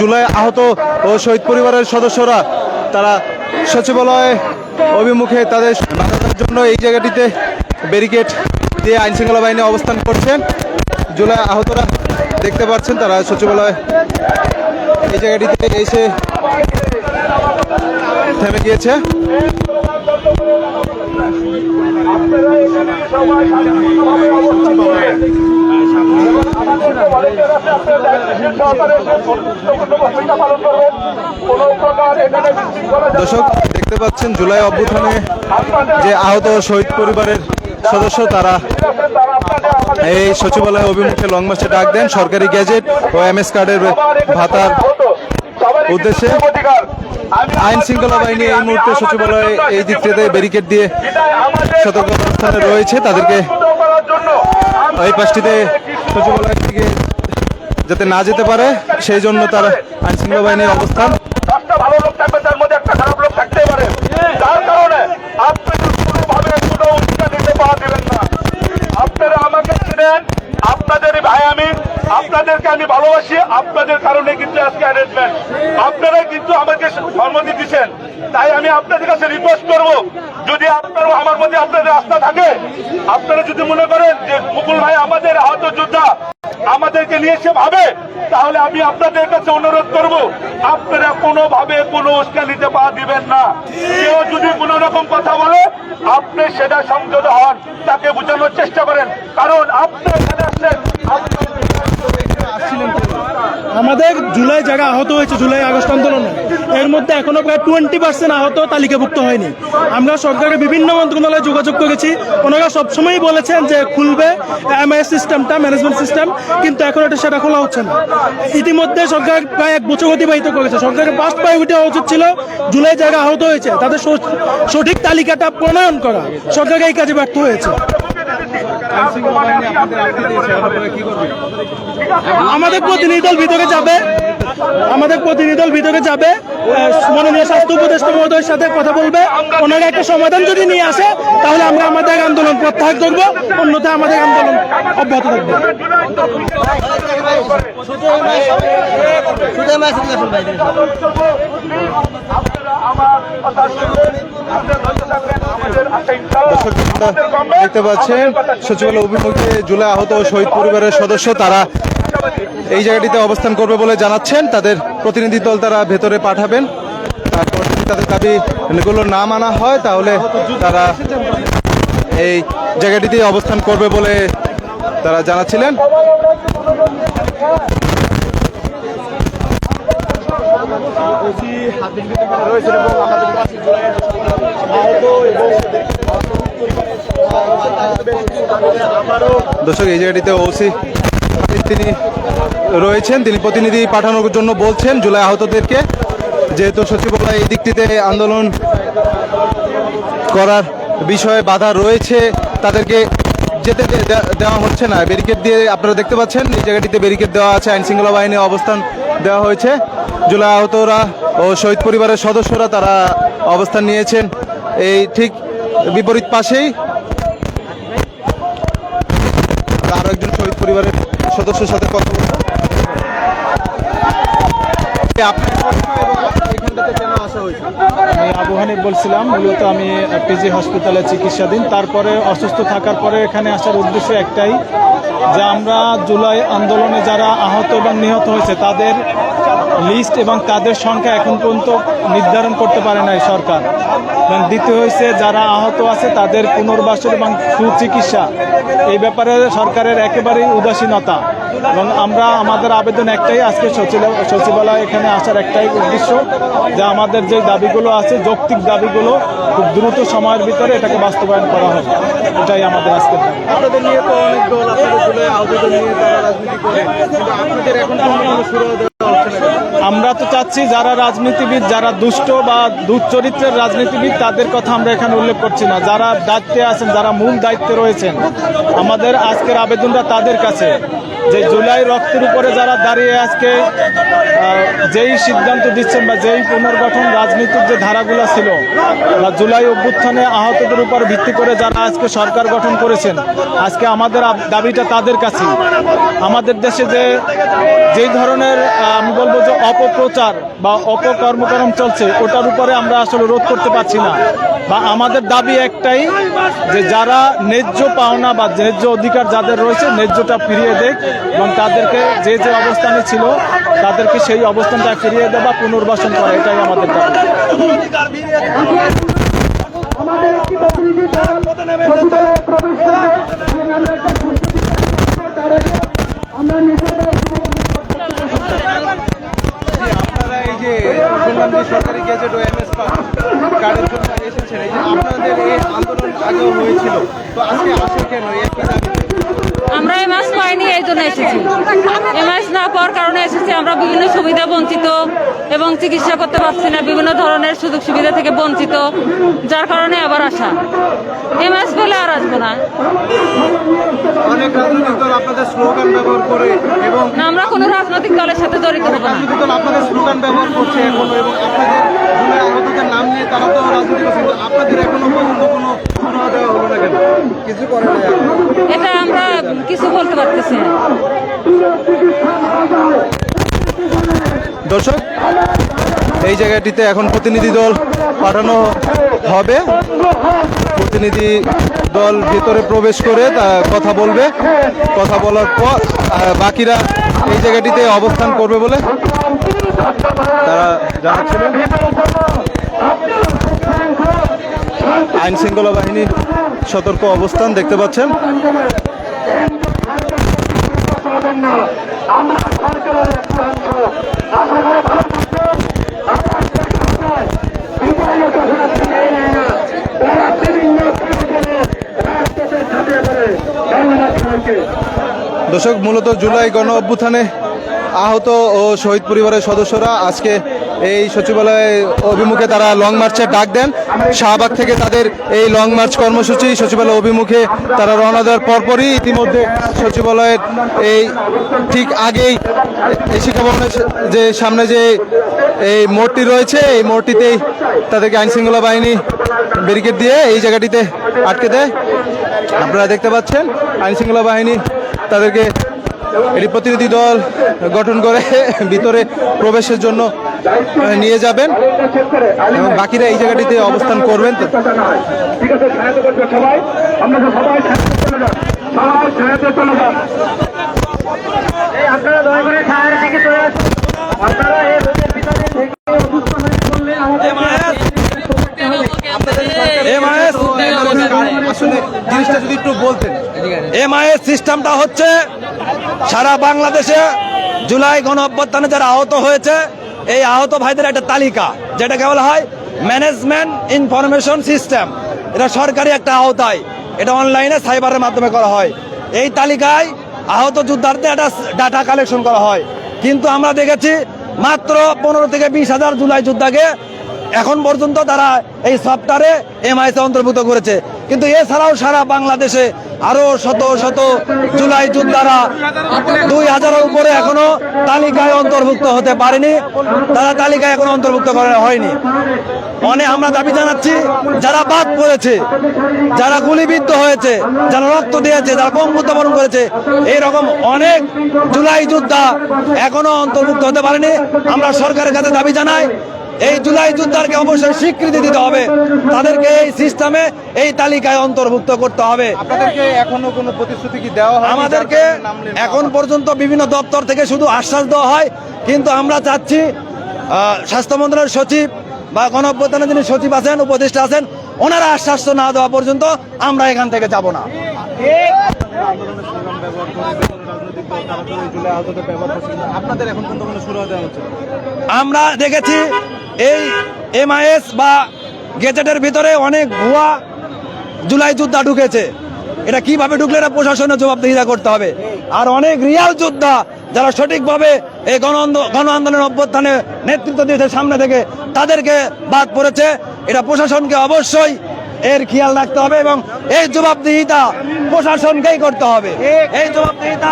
জুলাই আহত ও শহীদ পরিবারের সদস্যরা, তারা সচিবালয় অভিমুখে তাদের জন্য এই জায়গাটিতে ব্যারিকেড দিয়ে আইন শৃঙ্খলা বাহিনী অবস্থান করছেন। জুলাই আহতরা দেখতে পাচ্ছেন, তারা সচিবালয় এই জায়গাটিতে এসে থেমে গিয়েছে। দর্শক, দেখতে পাচ্ছেন জুলাই অভ্যুত্থানে যে আহত শহীদ পরিবারের সদস্য, তারা এই সচিবালয় অভিমুখে লং মার্চে ডাক দেন। সরকারি গ্যাজেট ও এম এস কার্ডের ভাতার উদ্দেশ্যে আইন শৃঙ্খলা বাহিনী এই মুহূর্তে সচিবালয়ে এই দিকটাতে ব্যারিকেড দিয়ে সতর্ক অবস্থানে রয়েছে। তাদেরকে এই পাশটিতে সচিবালয় দিকে যাতে না যেতে পারে, সেই জন্য তারা আইন শৃঙ্খলা বাহিনীর অবস্থান দশটা ভালো লোক থাকবে তার মধ্যে একটা খারাপ লোক থাকতেই পারে যার কারণে আপনি কোনোভাবে কোনো উত্তর নিতে পাওয়া দিবেন না আপনারা আমাকে ছিলেন আপনাদেরই ভাই আমি আপনাদেরকে আমি ভালোবাসি আপনাদের কারণে কিন্তু আজকে অ্যারেঞ্জমেন্ট আপনারা কিন্তু আমাকে সম্মতি দিচ্ছেন তাই আমি আপনাদের কাছে রিকোয়েস্ট করব, যদি আপনার আমার মধ্যে আপনাদের আস্থা থাকে, আপনারা যদি মনে করেন যে মুকুল ভাই আমাদের আহত যোদ্ধা, আমাদেরকে নিয়ে সে ভাবে, তাহলে আমি আপনাদের কাছে অনুরোধ করব, আপনারা কোনোভাবে কোনো উস্কানিতে পা দিবেন না। কেউ যদি কোনো রকম কথা বলে, আপনি সেটা সংযত হন, তাকে বোঝানোর চেষ্টা করেন। কারণ আপনি এখানে আসলেন, আপনি- আমাদের জুলাই যারা আহত হয়েছে, জুলাই আগস্ট আন্দোলনে, এর মধ্যে এখনও প্রায় টোয়েন্টি পার্সেন্ট আহত তালিকাভুক্ত হয়নি। আমরা সরকারের বিভিন্ন মন্ত্রণালয়ে যোগাযোগ করেছি। ওনারা সবসময়ই বলেছেন যে খুলবে এমআইএস সিস্টেমটা ম্যানেজমেন্ট সিস্টেম কিন্তু এখন এটা সেটা খোলা হচ্ছে না। ইতিমধ্যে সরকার প্রায় এক বছর অতিবাহিত করেছে। সরকারের ফার্স্ট প্রায়োরিটি হওয়া উচিত ছিল জুলাই যারা আহত হয়েছে, তাদের সঠিক তালিকাটা প্রণয়ন করা। সরকার এই কাজে ব্যর্থ হয়েছে। আমাদের প্রতিনিধি দল ভিতরে যাবে। আমাদের প্রতিনিধি দল ভিতরে যাবে। মাননীয় স্বাস্থ্য উপদেষ্টা মহোদয়ের সাথে কথা বলবে। ওনারা একটা সমাধান যদি নিয়ে আসে, তাহলে আমরা আমাদের আন্দোলন প্রত্যাহার করব, অন্যথায় আমাদের আন্দোলন অব্যাহত থাকবে কথা শুনবেন আপনারা ধৈর্য থাকবেন আমাদের আশা ইনশাআল্লাহ দেখতে পাচ্ছেন, সচিবালয় অভিমুখে জুলাই আহত শহীদ পরিবারের সদস্য, তারা এই জায়গাটিতে অবস্থান করবে বলে জানাচ্ছেন। তাদের প্রতিনিধি দল তারা ভেতরে পাঠাবেন। তারপর যদি তাদের দাবি এগুলো না মানা হয়, তাহলে তারা এই জায়গাটিতে অবস্থান করবে বলে তারা জানাচ্ছিলেন। দর্শক, এই জায়গাটিতে ওসি তিনি রয়েছেন, তিনি প্রতিনিধি পাঠানোর জন্য বলছেন জুলাই আহতদেরকে। যেহেতু সচিবালয় এই দিকটিতে আন্দোলন করার বিষয়ে বাধা রয়েছে, তাদেরকে যেতে দেওয়া হচ্ছে না। ব্যারিকেড দিয়ে আপনারা দেখতে পাচ্ছেন, এই জায়গাটিতে ব্যারিকেড দেওয়া আছে, আইন শৃঙ্খলা বাহিনীর অবস্থান দেওয়া হয়েছে। জুলাই আহতরা ও শহীদ পরিবারের সদস্যরা তারা অবস্থান নিয়েছেন। এই ঠিক বিপরীত পাশেই। আর একজন শহীদ পরিবারের সদস্যের সাথে কথা আমি আবু হানিফ বলছিলাম, মূলত আমি পিজি হসপিটালে চিকিৎসাধীন। তারপরে অসুস্থ থাকার পরে এখানে আসার উদ্দেশ্য একটাই যে আমরা জুলাই আন্দোলনে যারা আহত এবং নিহত হয়েছে, তাদের লিস্ট এবং তাদের সংখ্যা এখন পর্যন্ত নির্ধারণ করতে পারে নাই সরকার। এবং দ্বিতীয় হয়েছে, যারা আহত আছে, তাদের পুনর্বাসন এবং সুচিকিৎসা। এই ব্যাপারে সরকারের একেবারেই উদাসীনতা। এবং আমরা আমাদের আবেদন একটাই, আজকে সচিবালয় এখানে আসার একটাই উদ্দেশ্য যে আমাদের যে দাবিগুলো আছে, যৌক্তিক দাবিগুলো খুব দ্রুত সময়ের ভিতরে এটাকে বাস্তবায়ন করা হবে এটাই আমাদের পর্যন্ত কোনো সুরাহ দেওয়া হচ্ছে না কেন? আমরা তো চাচ্ছি যারা রাজনীতিবিদ, যারা দুষ্ট বা দুশ্চরিত্রের রাজনীতিবিদ, তাদের কথা আমরা এখানে উল্লেখ করছি না। যারা দায়িত্বে আছেন, যারা মূল দায়িত্বে রয়েছেন, আমাদের আজকের আবেদনটা তাদের কাছে। যে জুলাই রক্তের উপরে যারা দাঁড়িয়ে আজকে যেই সিদ্ধান্ত দিচ্ছেন বা যেই পুনর্গঠন রাজনীতির যে ধারাগুলো ছিল, বা জুলাই অভ্যুত্থানে আহতদের উপর ভিত্তি করে যারা আজকে সরকার গঠন করেছেন, আজকে আমাদের দাবিটা তাদের কাছে আমাদের দেশে যে, যেই ধরনের আমি বলব যে অপপ্রচার বা অপকর্মকরম চলছে, ওটার উপরে আমরা আসলে রোধ করতে পারছি না। বা আমাদের দাবি একটাই যে যারা ন্যায্য পাওনা বা ন্যায্য অধিকার যাদের রয়েছে, ন্যায্যটা ফিরিয়ে দেখ এবং তাদেরকে যে যে অবস্থানে ছিল, তাদেরকে সেই অবস্থানটা ফিরিয়ে দেওয়া পুনর্বাসন করা, এটাই আমাদের দাবি। আপনারা এই যে সরকারি গেজেট ও এই যে আপনাদের এই আন্দোলন আগেও হয়েছিল, তো আজকে আসে কেন? এর কি দাবিতে? আমরা এই মাস পাইনি এই জন্য এসেছি। এই মাস না পাওয়ার কারণে এসেছি। আমরা বিভিন্ন সুবিধা বঞ্চিত এবং চিকিৎসা করতে পারছি না। বিভিন্ন ধরনের সুযোগ সুবিধা থেকে বঞ্চিত যার কারণে আবার আসা। এই মাস পেলে আর আসব না। অনেক রাজনৈতিক দল আপনাদের স্লোগান ব্যবহার করে এবং আমরা কোনো রাজনৈতিক দলের সাথে জড়িত হব না। দল আপনাদের স্লোগান ব্যবহার করছে এখনও এবং আপনাদের নাম নিয়ে তারা তো রাজনীতি করছে কিন্তু আপনাদের এখনও পর্যন্ত কোনো সুরাহা দেওয়া হলো না কেন কিছু করে না এটা আমরা কিছু বলতে পারতেছি দর্শক এই জায়গাটিতে এখন প্রতিনিধি দল পাঠানো হবে। প্রতিনিধি দল ভিতরে প্রবেশ করে কথা বলবে। কথা বলার পর বাকিরা এই জায়গাটিতে অবস্থান করবে বলে তারা জানাচ্ছিলেন। আইন শৃঙ্খলা বাহিনীর সতর্ক অবস্থান দেখতে পাচ্ছেন। দর্শক, মূলত জুলাই গণ অভ্যুত্থানে আহত ও শহীদ পরিবারের সদস্যরা আজকে এই সচিবালয়ে অভিমুখে তারা লং মার্চের ডাক দেন। শাহবাগ থেকে তাদের এই লং মার্চ কর্মসূচি সচিবালয় অভিমুখে তারা রওনা দেওয়ার পরপরই ইতিমধ্যে সচিবালয়ের এই ঠিক আগেই এই শিক্ষা ভবনের যে সামনে যে এই মোড়টি রয়েছে, এই মোড়টিতেই তাদেরকে আইন শৃঙ্খলা বাহিনী ব্যারিকেড দিয়ে এই জায়গাটিতে আটকে দেয়। আপনারা দেখতে পাচ্ছেন আইন শৃঙ্খলা বাহিনী তাদেরকে এটি প্রতিনিধি দল গঠন করে ভিতরে প্রবেশের জন্য নিয়ে যাবেন এবং বাকিরা এই জায়গাটিতে অবস্থান করবেন। তো ঠিক আছে সবাই। আমরা সবাই ছায়াতে চলে যান সবাই ছায়াতে চলে যান এই আপনারা দয়া করে ছায়ার দিকে চলে আসুন। আপনারা এই রোদের ভিতরে থেকে অসুস্থ হয়ে পড়লে আমাদের জিনিসটা যদি একটু বলতেন। এমআইএস সিস্টেমটা হচ্ছে সারা বাংলাদেশে জুলাই গণ অভ্যুত্থানে যারা আহত হয়েছে এই আহত ভাইদের একটা তালিকা, যেটাকে বলা হয় ম্যানেজমেন্ট ইনফরমেশন সিস্টেম। এটা সরকারি একটা আওতায়, এটা অনলাইনে সাইবারের মাধ্যমে করা হয়। এই তালিকায় আহত যোদ্ধার্থে একটা ডাটা কালেকশন করা হয়। কিন্তু আমরা দেখেছি মাত্র পনেরো থেকে বিশ হাজার জুলাই যোদ্ধাকে এখন পর্যন্ত তারা এই সফটওয়্যারে এমআইসে অন্তর্ভুক্ত করেছে। কিন্তু এছাড়াও সারা বাংলাদেশে আরও শত শত জুলাই যোদ্ধারা দুই হাজারের উপরে এখনও তালিকায় অন্তর্ভুক্ত হতে পারেনি। তারা তালিকায় এখনও অন্তর্ভুক্ত করা হয়নি। অনেক আমরা দাবি জানাচ্ছি, যারা বাদ পড়েছে, যারা গুলিবিদ্ধ হয়েছে, যারা রক্ত দিয়েছে, যারা বঙ্গুত্ব বরণ করেছে, এইরকম অনেক জুলাই যোদ্ধা এখনও অন্তর্ভুক্ত হতে পারেনি। আমরা সরকারের কাছে দাবি জানাই এই জুলাই যোদ্ধারকে অবশ্যই স্বীকৃতি দিতে হবে। তাদেরকে এই সিস্টেমে এই তালিকায় অন্তর্ভুক্ত করতে হবে। আপনাদেরকে এখনও কোনো প্রতিশ্রুতি কি দেওয়া হয় আমাদেরকে এখন পর্যন্ত বিভিন্ন দপ্তর থেকে শুধু আশ্বাস দেওয়া হয়। কিন্তু আমরা চাচ্ছি স্বাস্থ্য মন্ত্রণালয়ের সচিব বা গণঅভ্যুত্থানের যিনি সচিব আছেন উপদেষ্টা আছেন ওনারা আশ্বাস না দেওয়া পর্যন্ত আমরা এখান থেকে যাব না। আমরা দেখেছি এই এমআইএস বা গেজেটের ভিতরে অনেক ভুয়া জুলাই যোদ্ধা ঢুকেছে। এটা কীভাবে ঢুকলে এটা প্রশাসনের জবাবদিহিতা করতে হবে? আর অনেক রিয়াল যোদ্ধা যারা সঠিকভাবে এই গণ গণ আন্দোলনের অভ্যুত্থানে নেতৃত্ব দিয়েছে সামনে থেকে, তাদেরকে বাদ পড়েছে। এটা প্রশাসনকে অবশ্যই এর খেয়াল রাখতে হবে এবং এই জবাবদিহিতা প্রশাসনকেই করতে হবে। এই জবাবদিহিতা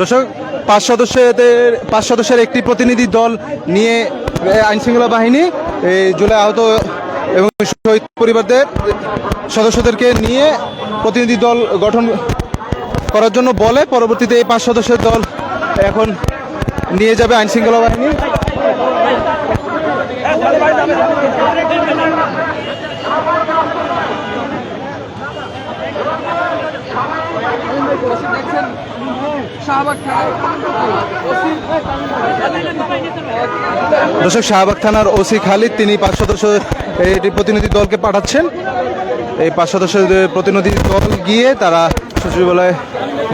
দর্শক, পাঁচ সদস্যদের পাঁচ সদস্যের একটি প্রতিনিধি দল নিয়ে আইনশৃঙ্খলা বাহিনী এই জুলাই আহত এবং শহীদ পরিবারদের সদস্যদেরকে নিয়ে প্রতিনিধি দল গঠন করার জন্য বলে। পরবর্তীতে এই পাঁচ সদস্যের দল এখন নিয়ে যাবে আইন শৃঙ্খলা বাহিনী। দর্শক, শাহবাগ থানার ওসি খালিদ, তিনি পাঁচ সদস্য এটি প্রতিনিধি দলকে পাঠাচ্ছেন। এই পাঁচ সদস্যদের প্রতিনিধি দল গিয়ে তারা সচিবালয়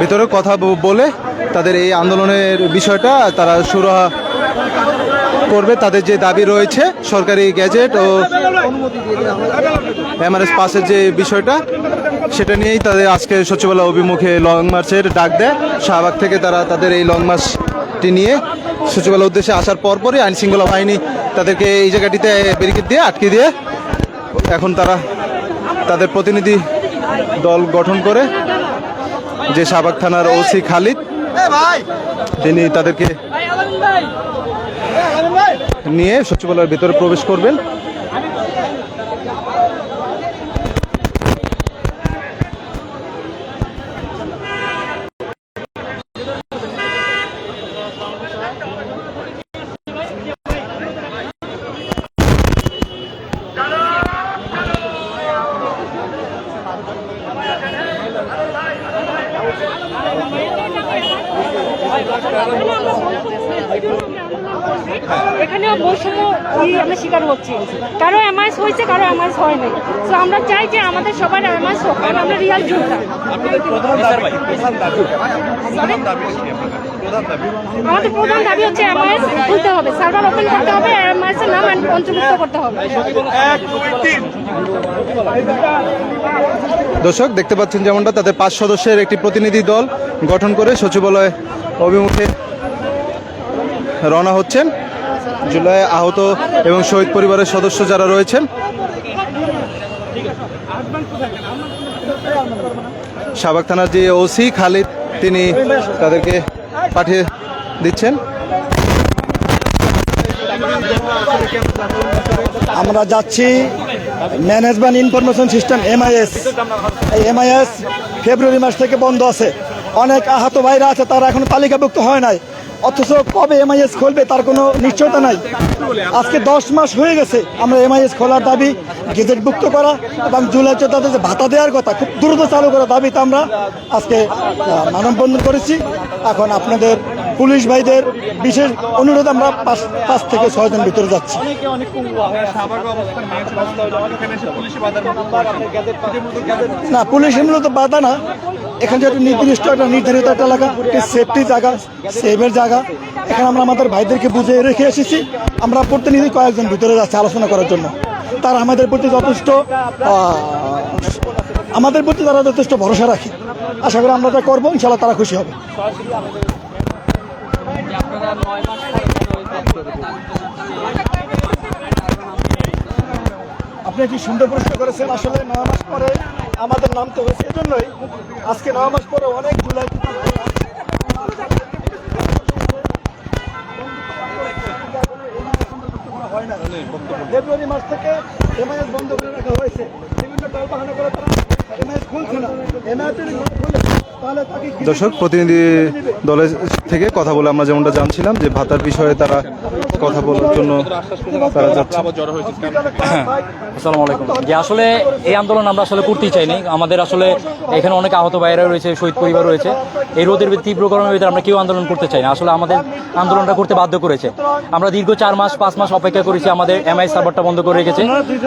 ভিতরে কথা বলে তাদের এই আন্দোলনের বিষয়টা তারা সুরাহা করবে। তাদের যে দাবি রয়েছে, সরকারি গ্যাজেট ও এমআরএস পাসের যে বিষয়টা, সেটা নিয়েই তাদের আজকে সচিবালয় অভিমুখে লং মার্চের ডাক দেয়। শাহবাগ থেকে তারা তাদের এই লং মার্চটি নিয়ে সচিবালয় উদ্দেশ্যে আসার পরপরই আইন শৃঙ্খলা বাহিনী তাদেরকে এই জায়গাটিতে ব্যারিকেড দিয়ে আটকে দিয়ে এখন তারা তাদের প্রতিনিধি দল গঠন করে যে শাহবাগ থানার ওসি খালিদ, তিনি তাদেরকে নিয়ে সচিবালয়ের ভেতরে প্রবেশ করবেন। এখানেও বৈষম্য ওই আমরা শিকার হচ্ছি? কারও এমআইস হয়েছে কারও অ্যামাইস হয় নাই। তো আমরা চাই যে আমাদের সবার অ্যামাইস হোক কারণ আমরা রিয়াল যোদ্ধা আমাদের প্রধান দাবি হচ্ছে এমআইএস খুলতে হবে, সার্ভার ওপেন করতে হবে, এমআইএস এর নাম অন্তর্ভুক্ত করতে হবে। দর্শক, দেখতে পাচ্ছেন যেমনটা, তাদের পাঁচ সদস্যের একটি প্রতিনিধি দল গঠন করে সচিবালয় অভিমুখে রওনা হচ্ছেন। জুলাই আহত এবং শহীদ পরিবারের সদস্য যারা রয়েছেন। শাহবাগ থানার যে ওসি খালিদ, তিনি তাদেরকে পাঠিয়ে দিচ্ছেন? আমরা যাচ্ছি ম্যানেজমেন্ট ইনফরমেশন সিস্টেম এমআইএস এই এমআইএস ফেব্রুয়ারি মাস থেকে বন্ধ আছে। অনেক আহত ভাইরা আছে, তারা এখনও তালিকাভুক্ত হয় নাই। অথচ কবে এমআইএস খুলবে তার কোনো নিশ্চয়তা নাই। আজকে দশ মাস হয়ে গেছে, আমরা এমআইএস খোলার দাবি। গেজেটভুক্ত করা এবং জুলাই চোদ্দতে যে ভাতা দেওয়ার কথা খুব দ্রুত চালু করার দাবিতে আমরা আজকে মানববন্ধন করেছি। এখন আপনাদের পুলিশ ভাইদের বিশেষ অনুরোধ আমরা পাঁচ পাঁচ থেকে ছয়জন ভিতরে যাচ্ছি। না পুলিশ মূলত বাধা না। এখানে যে একটা নির্দিষ্ট একটা নির্ধারিত একটা এলাকা সেফটি জায়গা সেভের জায়গা। এখানে আমরা আমাদের ভাইদেরকে বুঝিয়ে রেখে এসেছি। আমরা প্রতিনিধি কয়েকজন ভিতরে যাচ্ছি আলোচনা করার জন্য। তারা আমাদের প্রতি যথেষ্ট আমাদের প্রতি তারা যথেষ্ট ভরসা রাখে। আশা করি আমরা যা করব ইনশাল্লাহ তারা খুশি হবে। আপনি কি সুন্দর প্রশ্ন করেছেন? আসলে নয় মাস পরে আমাদের নামতে হয়েছে, এজন্যই আজকে নয় মাস পরে অনেক জুলাই। ফেব্রুয়ারি মাস থেকে এমআইএস বন্ধ করে রাখা হয়েছে। বিভিন্ন দল করে তারা এমআইএস খুলছে না এমআইএস খুলে দর্শক, প্রতিনিধি দলের থেকে কথা বলে আমরা যেমনটা জানছিলাম যে ভাতার বিষয়ে তারা কথা বলার জন্য তারা যাচ্ছে। আসসালামু আলাইকুম। যে আসলে এই আন্দোলন আমরা আসলে করতেই চাইনি। আমাদের আসলে এখানে অনেক আহত ভাইরা রয়েছে শহীদ পরিবার রয়েছে। এই রোদের তীব্র গরমের ভিতরে আমরা কেউ আন্দোলন করতে চাই না আসলে আমাদের আন্দোলনটা করতে বাধ্য করেছে। আমরা দীর্ঘ চার মাস পাঁচ মাস অপেক্ষা করেছি। আমাদের এমআই সার্ভারটা বন্ধ করে রেখেছে।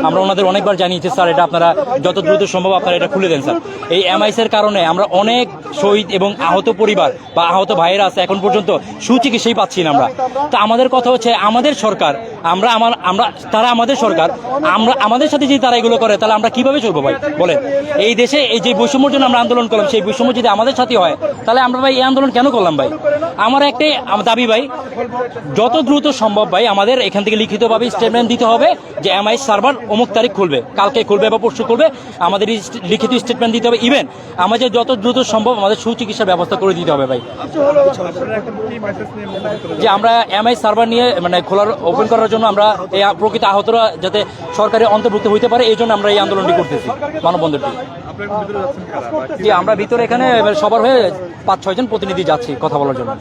আমরা ওনাদের অনেকবার জানিয়েছি স্যার এটা আপনারা যত দ্রুত সম্ভব আপনারা এটা খুলে দেন স্যার। এই এমআইস এর কারণে আমরা অনেক শহীদ এবং আহত পরিবার বা আহত ভাইয়েরা আছে এখন পর্যন্ত সুচিকিৎসাই পাচ্ছি না আমরা। তো আমাদের কথা হচ্ছে আমাদের সরকার, আমরা আমার, আমরা, তারা আমাদের সরকার, আমরা, আমাদের সাথে যদি তারা এগুলো করে, তাহলে আমরা কীভাবে চলবো ভাই? বলেন। এই দেশে এই যে বৈষম্যর জন্য আমরা আন্দোলন করলাম, সেই বৈষম্য যদি আমাদের সাথে হয়, তাহলে আমরা ভাই এই আন্দোলন কেন করলাম ভাই? আমার একটাই দাবি ভাই, যত দ্রুত সম্ভব ভাই, আমাদের এখান থেকে লিখিতভাবে স্টেটমেন্ট দিতে হবে যে এমআই সার্ভার অমুক তারিখ খুলবে, কালকে খুলবে বা পরশু খুলবে, আমাদের লিখিত স্টেটমেন্ট দিতে হবে ইভেন আমাদের যত দ্রুত সম্ভব আমাদের সুচিকিৎসার ব্যবস্থা করে দিতে হবে ভাই। যে আমরা এমআই সার্ভার নিয়ে মানে খোলার ওপেন করার জন্য আমরা এই প্রকৃত আহতরা যাতে সরকারি অন্তর্ভুক্ত হইতে পারে এই জন্য আমরা এই আন্দোলনটি করতেছি মানববন্ধনটি জি আমরা ভিতরে এখানে সবার হয়ে পাঁচ ছয়জন প্রতিনিধি যাচ্ছি কথা বলার জন্য।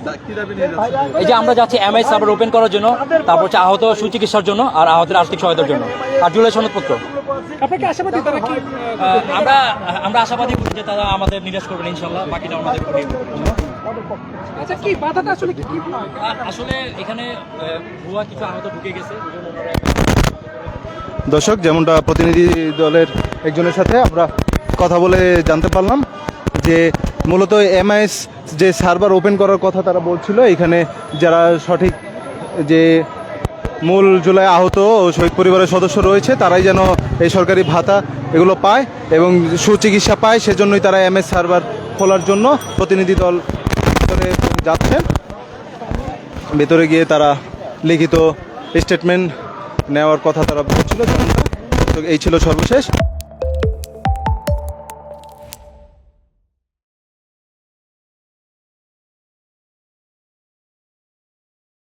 এই যে আমরা যাচ্ছি এমআই সার্ভার ওপেন করার জন্য তারপর হচ্ছে আহত সুচিকিৎসার জন্য আর আহতের আর্থিক সহায়তার জন্য। আর জুলাই সনদপত্র আমরা আমরা আশাবাদী যে তারা আমাদের নিরাশ করবেন ইনশাল্লাহ বাকিটা আমাদের করি আচ্ছা কি বাধাটা আসলে কি? আসলে এখানে ভুয়া কিছু আহত ঢুকে গেছে। দর্শক যেমনটা প্রতিনিধি দলের একজনের সাথে আমরা কথা বলে জানতে পারলাম যে মূলত এমআইএস যে সার্ভার ওপেন করার কথা তারা বলছিল এখানে যারা সঠিক যে মূল জুলাই আহত ও শহীদ পরিবারের সদস্য রয়েছে তারাই যেন এই সরকারি ভাতা এগুলো পায় এবং সুচিকিৎসা পায় সেজন্যই তারা এমএস সার্ভার খোলার জন্য প্রতিনিধি দল ভিতরে যাচ্ছেন। ভেতরে গিয়ে তারা লিখিত স্টেটমেন্ট নেওয়ার কথা তারা বলছিল। এই ছিল সর্বশেষ।